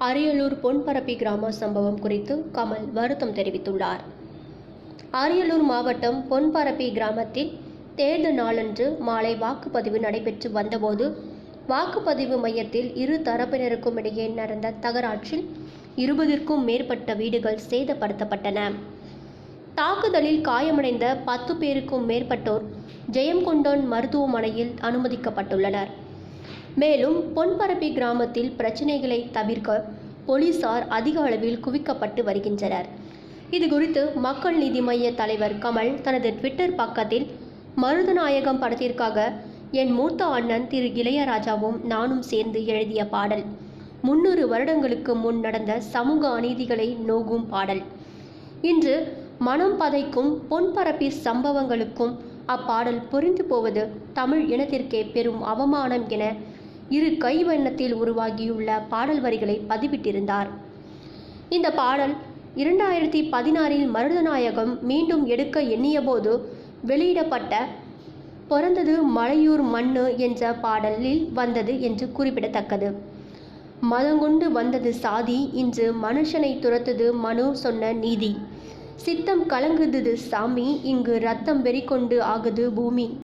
அரியலூர் பொன்பரப்பி கிராம சம்பவம் குறித்து கமல் வருத்தம் தெரிவித்துள்ளார். அரியலூர் மாவட்டம் பொன்பரப்பி கிராமத்தில் தேர்தல் நாளன்று மாலை வாக்குப்பதிவு நடைபெற்று வந்தபோது வாக்குப்பதிவு மையத்தில் இரு தரப்பினருக்கும் இடையே நடந்த தகராற்றில் இருபதிற்கும் மேற்பட்ட வீடுகள் சேதப்படுத்தப்பட்டன. தாக்குதலில் காயமடைந்த பத்து பேருக்கும் மேற்பட்டோர் ஜெயங்கொண்டான் மருத்துவமனையில் அனுமதிக்கப்பட்டுள்ளனர். மேலும் பொன்பரப்பி கிராமத்தில் பிரச்சினைகளை தவிர்க்க போலீசார் அதிக அளவில் குவிக்கப்பட்டு வருகின்றனர். இது குறித்து மக்கள் நீதி மய்ய தலைவர் கமல் தனது ட்விட்டர் பக்கத்தில் மருதநாயகம் படத்திற்காக என் மூத்த அண்ணன் திரு இளையராஜாவும் நானும் சேர்ந்து எழுதிய பாடல். முன்னூறு வருடங்களுக்கு முன் நடந்த சமூக அநீதிகளை நோகும் பாடல். இன்று மனம் பதைக்கும் பொன்பரப்பி சம்பவங்களுக்கும் அப்பாடல் பொறிந்து போவது தமிழ் இனத்திற்கே பெரும் அவமானம் என இரு கைவண்ணத்தில் உருவாகியுள்ள பாடல் வரிகளை பதிவிட்டிருந்தார். இந்த பாடல் இரண்டாயிரத்தி பதினாறில் மருதநாயகம் மீண்டும் எடுக்க எண்ணியபோது வெளியிடப்பட்ட பிறந்தது மலையூர் மண்ணு என்ற பாடலில் வந்தது என்று குறிப்பிடத்தக்கது. மதங்கொண்டு வந்தது சாதி இன்று மனுஷனை துரத்துது மனு சொன்ன நீதி. சித்தம் கலங்குது சாமி இங்கு ரத்தம் வெறிக்கொண்டு ஆகுது பூமி.